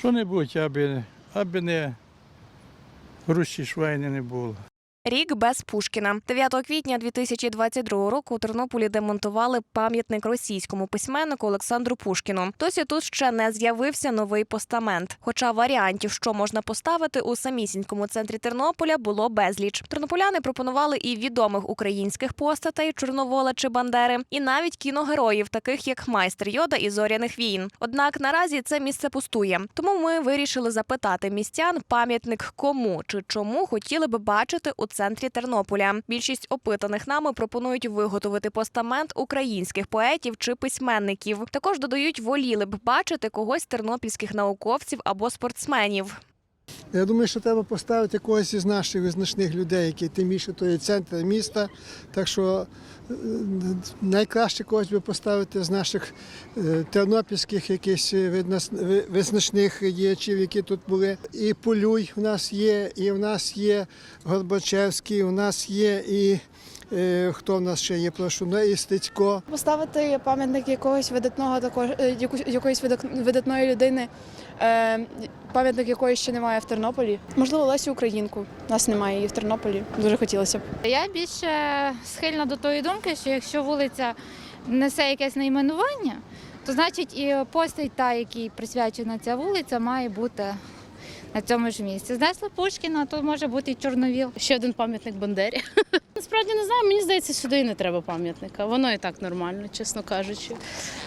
Що-небудь, аби, аби не Русі швейні не було. Рік без Пушкіна. 9 квітня 2022 року у Тернополі демонтували пам'ятник російському письменнику Олександру Пушкіну. Досі тут ще не з'явився новий постамент. Хоча варіантів, що можна поставити у самісінькому центрі Тернополя, було безліч. Тернополяни пропонували і відомих українських постатей Чорновола чи Бандери, і навіть кіногероїв, таких як майстер Йода і зоряних війн. Однак наразі це місце пустує. Тому ми вирішили запитати містян пам'ятник кому чи чому хотіли би бачити у центрі Тернополя. Більшість опитаних нами пропонують виготовити постамент українських поетів чи письменників. Також додають, воліли б бачити когось тернопільських науковців або спортсменів. Я думаю, що треба поставити когось із наших визначних людей, які тим більше то є центр міста. Так що е, найкраще когось би поставити з наших е, тернопільських якихось визначних діячів, які тут були. І Полюй у нас є, і в нас є Горбачевський, у нас є і е, хто в нас ще є, прошу, ну, і Стецько. Поставити пам'ятник якогось видатного також е, якоїсь видат- видатної людини, е, пам'ятник якої ще немає в Тернополі. Можливо, Лесю Українку. Нас немає її в Тернополі. Дуже хотілося б. Я більше схильна до тої думки, що якщо вулиця несе якесь найменування, то значить і постать та, якій присвячена ця вулиця, має бути на цьому ж місці. Знесли Пушкіна, то може бути і Чорновіл. Ще один пам'ятник Бандері. Насправді не знаю, мені здається, сюди і не треба пам'ятника. Воно і так нормально, чесно кажучи.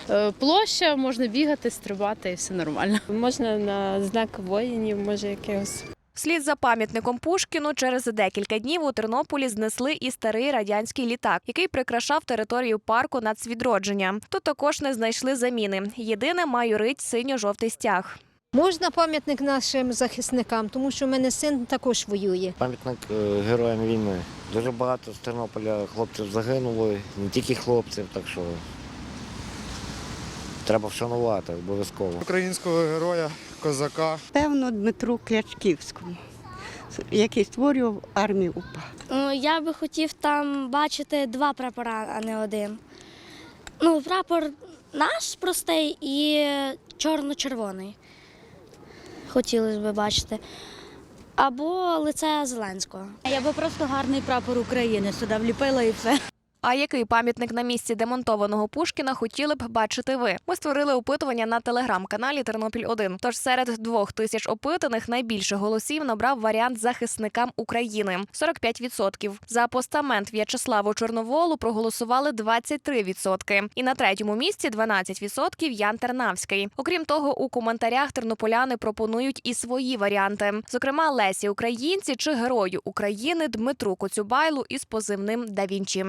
Е, Площа, можна бігати, стрибати і все нормально. Можна на знак воїнів, може якихось. Вслід за пам'ятником Пушкіну через декілька днів у Тернополі знесли і старий радянський літак, який прикрашав територію парку нацвідродження. Тут також не знайшли заміни. Єдине майорить синьо-жовтий стяг. Можна пам'ятник нашим захисникам, тому що в мене син також воює. Пам'ятник е, героям війни. Дуже багато з Тернополя хлопців загинуло, не тільки хлопців, так що треба вшанувати обов'язково. Українського героя, козака. Певно, Дмитру Клячківському, який створював армію УПА. Ну, Я би хотів там бачити два прапора, а не один. Ну, прапор наш простий і чорно-червоний. Хотілося б бачити. Або лице Зеленського. Я би просто гарний прапор України сюди вліпила і все. А який пам'ятник на місці демонтованого Пушкіна хотіли б бачити ви? Ми створили опитування на телеграм-каналі Тернопіль 1 Тож серед двох тисяч опитаних найбільше голосів набрав варіант захисникам України 45%. За постамент В'ячеславу Чорноволу проголосували 23%. І на третьому місці 12% Ян Тернавський. Окрім того, у коментарях тернополяни пропонують і свої варіанти, зокрема Лесі Українці чи герою України Дмитру Коцюбайлу із позивним Да Вінчі.